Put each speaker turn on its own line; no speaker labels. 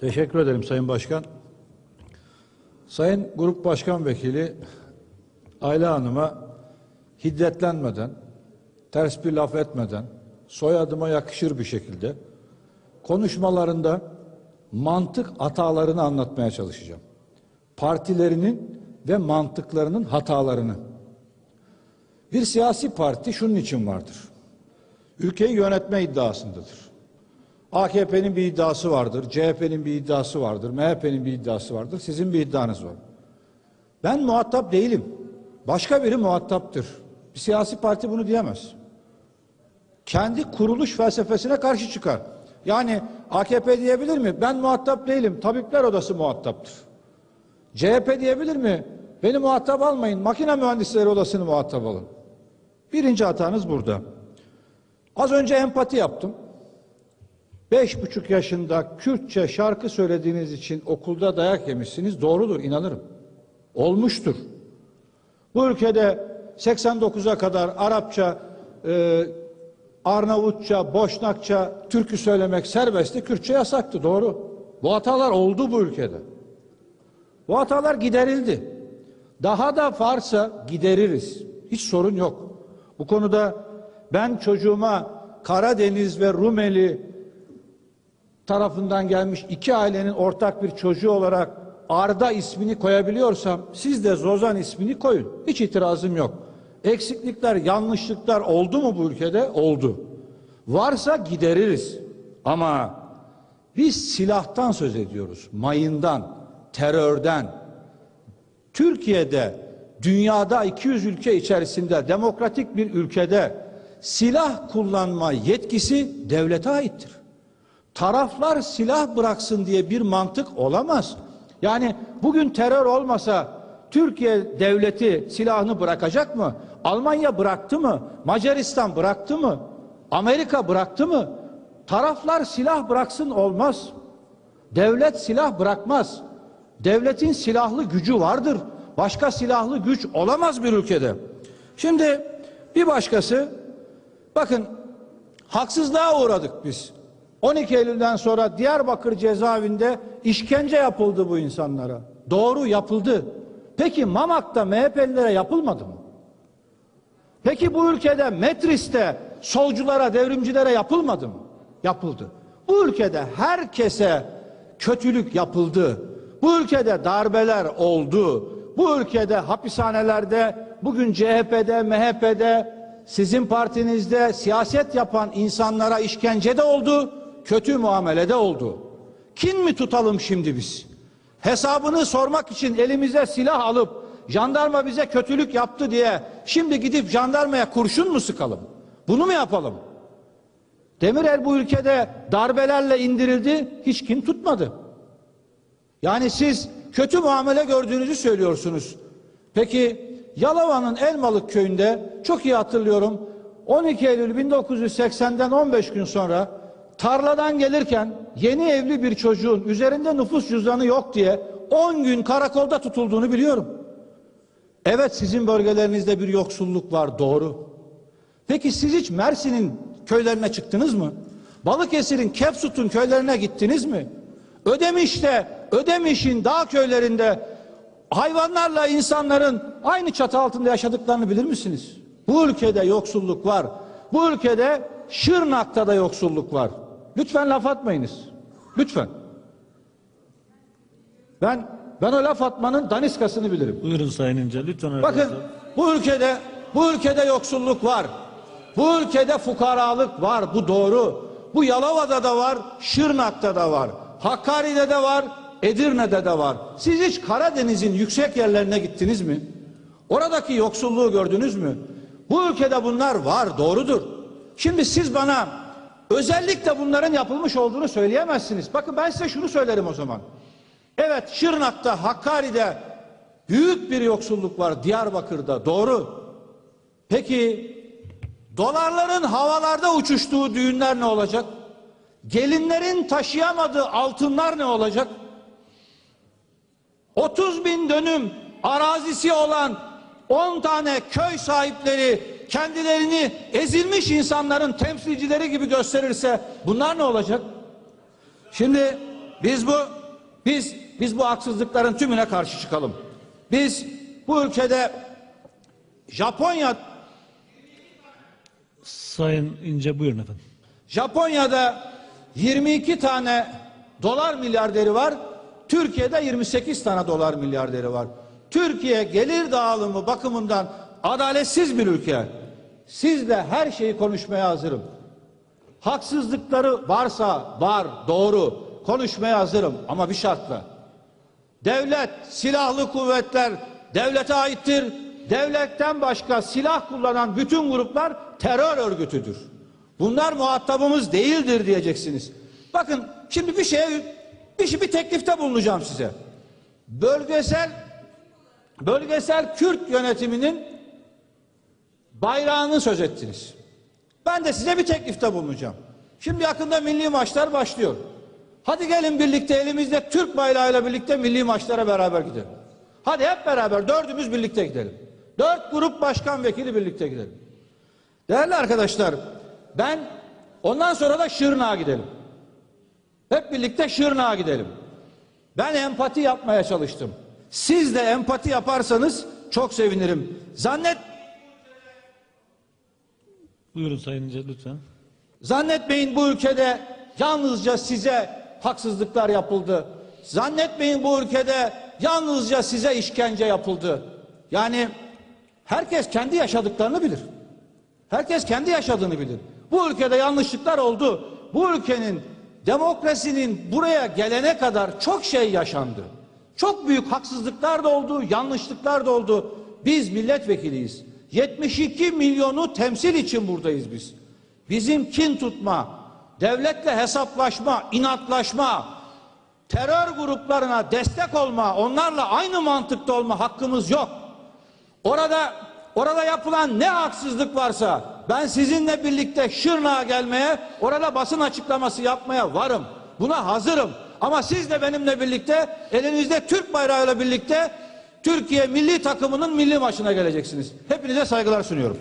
Teşekkür ederim Sayın Başkan. Sayın Grup Başkan Vekili Ayla Hanım'a hiddetlenmeden, ters bir laf etmeden, soyadıma yakışır bir şekilde konuşmalarında mantık hatalarını anlatmaya çalışacağım. Partilerinin ve mantıklarının hatalarını. Bir siyasi parti şunun için vardır. Ülkeyi yönetme iddiasındadır. AKP'nin bir iddiası vardır, CHP'nin bir iddiası vardır, MHP'nin bir iddiası vardır, sizin bir iddianız var. Ben muhatap değilim. Başka biri muhataptır. Bir siyasi parti bunu diyemez. Kendi kuruluş felsefesine karşı çıkar. Yani AKP diyebilir mi? Ben muhatap değilim. Tabipler Odası muhataptır. CHP diyebilir mi? Beni muhatap almayın. Makine Mühendisleri Odası'nı muhatap alın. Birinci hatanız burada. Az önce empati yaptım. Beş buçuk yaşında Kürtçe şarkı söylediğiniz için okulda dayak yemişsiniz. Doğrudur, inanırım. Olmuştur. Bu ülkede 89'a kadar Arapça, e, Arnavutça, Boşnakça türkü söylemek serbestti, Kürtçe yasaktı. Doğru. Bu hatalar oldu bu ülkede. Bu hatalar giderildi. Daha da varsa gideririz. Hiç sorun yok. Bu konuda ben çocuğuma Karadeniz ve Rumeli tarafından gelmiş iki ailenin ortak bir çocuğu olarak Arda ismini koyabiliyorsam siz de Zozan ismini koyun. Hiç itirazım yok. Eksiklikler, yanlışlıklar oldu mu bu ülkede? Oldu. Varsa gideririz. Ama biz silahtan söz ediyoruz. Mayından, terörden. Türkiye'de, dünyada 200 ülke içerisinde demokratik bir ülkede silah kullanma yetkisi devlete aittir taraflar silah bıraksın diye bir mantık olamaz. Yani bugün terör olmasa Türkiye devleti silahını bırakacak mı? Almanya bıraktı mı? Macaristan bıraktı mı? Amerika bıraktı mı? Taraflar silah bıraksın olmaz. Devlet silah bırakmaz. Devletin silahlı gücü vardır. Başka silahlı güç olamaz bir ülkede. Şimdi bir başkası bakın haksızlığa uğradık biz. 12 Eylül'den sonra Diyarbakır cezaevinde işkence yapıldı bu insanlara. Doğru yapıldı. Peki Mamak'ta MHP'lilere yapılmadı mı? Peki bu ülkede Metris'te solculara, devrimcilere yapılmadı mı? Yapıldı. Bu ülkede herkese kötülük yapıldı. Bu ülkede darbeler oldu. Bu ülkede hapishanelerde bugün CHP'de, MHP'de sizin partinizde siyaset yapan insanlara işkence de oldu kötü muamelede oldu. Kin mi tutalım şimdi biz? Hesabını sormak için elimize silah alıp jandarma bize kötülük yaptı diye şimdi gidip jandarmaya kurşun mu sıkalım? Bunu mu yapalım? Demirel bu ülkede darbelerle indirildi, hiç kin tutmadı. Yani siz kötü muamele gördüğünüzü söylüyorsunuz. Peki Yalova'nın Elmalık köyünde çok iyi hatırlıyorum 12 Eylül 1980'den 15 gün sonra tarladan gelirken yeni evli bir çocuğun üzerinde nüfus cüzdanı yok diye 10 gün karakolda tutulduğunu biliyorum. Evet sizin bölgelerinizde bir yoksulluk var doğru. Peki siz hiç Mersin'in köylerine çıktınız mı? Balıkesir'in Kepsut'un köylerine gittiniz mi? Ödemiş'te, Ödemiş'in dağ köylerinde hayvanlarla insanların aynı çatı altında yaşadıklarını bilir misiniz? Bu ülkede yoksulluk var. Bu ülkede Şırnak'ta da yoksulluk var. Lütfen laf atmayınız. Lütfen. Ben ben o laf atmanın daniskasını bilirim.
Buyurun Sayın İnce lütfen
Bakın
arkadaşlar.
bu ülkede bu ülkede yoksulluk var. Bu ülkede fukaralık var. Bu doğru. Bu Yalova'da da var, Şırnak'ta da var. Hakkari'de de var, Edirne'de de var. Siz hiç Karadeniz'in yüksek yerlerine gittiniz mi? Oradaki yoksulluğu gördünüz mü? Bu ülkede bunlar var, doğrudur. Şimdi siz bana özellikle bunların yapılmış olduğunu söyleyemezsiniz. Bakın ben size şunu söylerim o zaman. Evet Şırnak'ta, Hakkari'de büyük bir yoksulluk var Diyarbakır'da doğru. Peki dolarların havalarda uçuştuğu düğünler ne olacak? Gelinlerin taşıyamadığı altınlar ne olacak? 30 bin dönüm arazisi olan 10 tane köy sahipleri kendilerini ezilmiş insanların temsilcileri gibi gösterirse bunlar ne olacak? Şimdi biz bu biz biz bu haksızlıkların tümüne karşı çıkalım. Biz bu ülkede Japonya
Sayın İnce buyurun efendim.
Japonya'da 22 tane dolar milyarderi var. Türkiye'de 28 tane dolar milyarderi var. Türkiye gelir dağılımı bakımından adaletsiz bir ülke. Sizle her şeyi konuşmaya hazırım. Haksızlıkları varsa var, doğru. Konuşmaya hazırım ama bir şartla. Devlet, silahlı kuvvetler devlete aittir. Devletten başka silah kullanan bütün gruplar terör örgütüdür. Bunlar muhatabımız değildir diyeceksiniz. Bakın şimdi bir şeye bir, şey- bir teklifte bulunacağım size. Bölgesel bölgesel Kürt yönetiminin bayrağını söz ettiniz. Ben de size bir teklifte bulunacağım. Şimdi yakında milli maçlar başlıyor. Hadi gelin birlikte elimizde Türk bayrağıyla birlikte milli maçlara beraber gidelim. Hadi hep beraber dördümüz birlikte gidelim. Dört grup başkan vekili birlikte gidelim. Değerli arkadaşlar ben ondan sonra da Şırnak'a gidelim. Hep birlikte Şırnak'a gidelim. Ben empati yapmaya çalıştım. Siz de empati yaparsanız çok sevinirim. Zannet
Buyurun Sayın İnce lütfen.
Zannetmeyin bu ülkede yalnızca size haksızlıklar yapıldı. Zannetmeyin bu ülkede yalnızca size işkence yapıldı. Yani herkes kendi yaşadıklarını bilir. Herkes kendi yaşadığını bilir. Bu ülkede yanlışlıklar oldu. Bu ülkenin demokrasinin buraya gelene kadar çok şey yaşandı. Çok büyük haksızlıklar da oldu, yanlışlıklar da oldu. Biz milletvekiliyiz. 72 milyonu temsil için buradayız biz. Bizim kin tutma, devletle hesaplaşma, inatlaşma, terör gruplarına destek olma, onlarla aynı mantıkta olma hakkımız yok. Orada orada yapılan ne haksızlık varsa ben sizinle birlikte Şırnak'a gelmeye, orada basın açıklaması yapmaya varım. Buna hazırım. Ama siz de benimle birlikte elinizde Türk bayrağıyla birlikte Türkiye milli takımının milli maçına geleceksiniz. Hepinize saygılar sunuyorum.